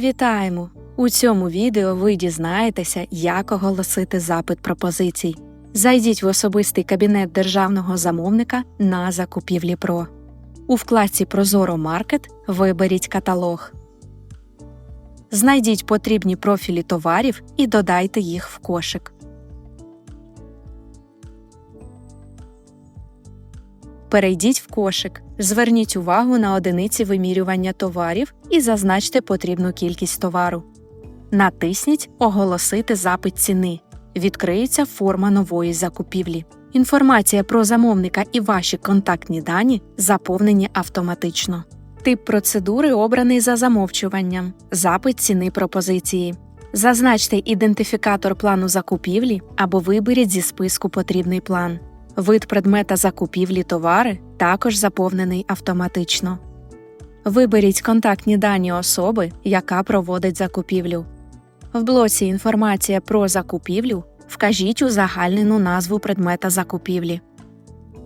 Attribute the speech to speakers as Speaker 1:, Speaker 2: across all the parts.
Speaker 1: Вітаємо! У цьому відео ви дізнаєтеся, як оголосити запит пропозицій. Зайдіть в особистий кабінет державного замовника на закупівлі ПРО. У вкладці Прозоро Маркет виберіть каталог. Знайдіть потрібні профілі товарів і додайте їх в кошик. Перейдіть в кошик, зверніть увагу на одиниці вимірювання товарів і зазначте потрібну кількість товару. Натисніть Оголосити запит ціни. Відкриється форма нової закупівлі. Інформація про замовника і ваші контактні дані заповнені автоматично. Тип процедури обраний за замовчуванням. Запит ціни пропозиції. Зазначте ідентифікатор плану закупівлі або виберіть зі списку потрібний план. Вид предмета закупівлі товари також заповнений автоматично. Виберіть контактні дані особи, яка проводить закупівлю. В блоці Інформація про закупівлю вкажіть узагальнену назву предмета закупівлі.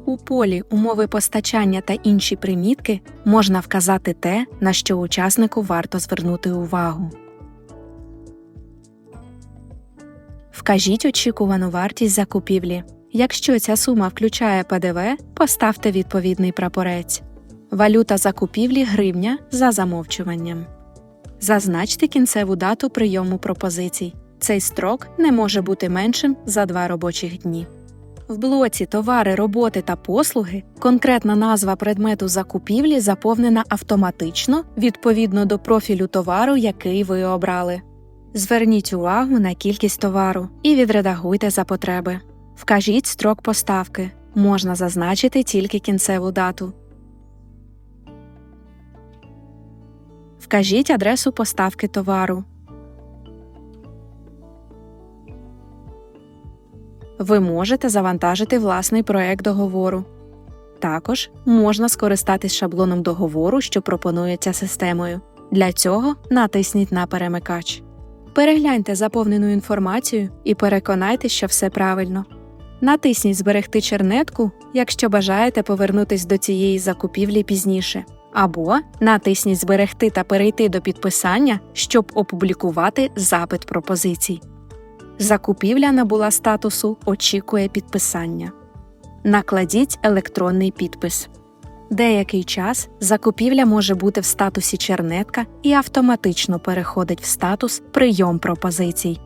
Speaker 1: У полі Умови постачання та інші примітки можна вказати те, на що учаснику варто звернути увагу. Вкажіть очікувану вартість закупівлі. Якщо ця сума включає ПДВ, поставте відповідний прапорець. Валюта закупівлі гривня за замовчуванням. Зазначте кінцеву дату прийому пропозицій. Цей строк не може бути меншим за два робочих дні. В блоці Товари, роботи та послуги конкретна назва предмету закупівлі заповнена автоматично відповідно до профілю товару, який ви обрали. Зверніть увагу на кількість товару і відредагуйте за потреби. Вкажіть строк поставки. Можна зазначити тільки кінцеву дату. Вкажіть адресу поставки товару. Ви можете завантажити власний проект договору. Також можна скористатись шаблоном договору, що пропонується системою. Для цього натисніть на перемикач. Перегляньте заповнену інформацію і переконайтеся, що все правильно. Натисніть Зберегти чернетку, якщо бажаєте повернутись до цієї закупівлі пізніше, або натисніть Зберегти та перейти до підписання, щоб опублікувати запит пропозицій. Закупівля набула статусу Очікує підписання. Накладіть електронний підпис. Деякий час закупівля може бути в статусі чернетка і автоматично переходить в статус Прийом пропозицій.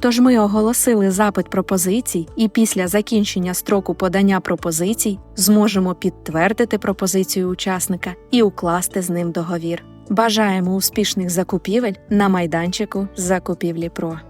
Speaker 1: Тож ми оголосили запит пропозицій і після закінчення строку подання пропозицій зможемо підтвердити пропозицію учасника і укласти з ним договір. Бажаємо успішних закупівель на майданчику закупівлі ПРО.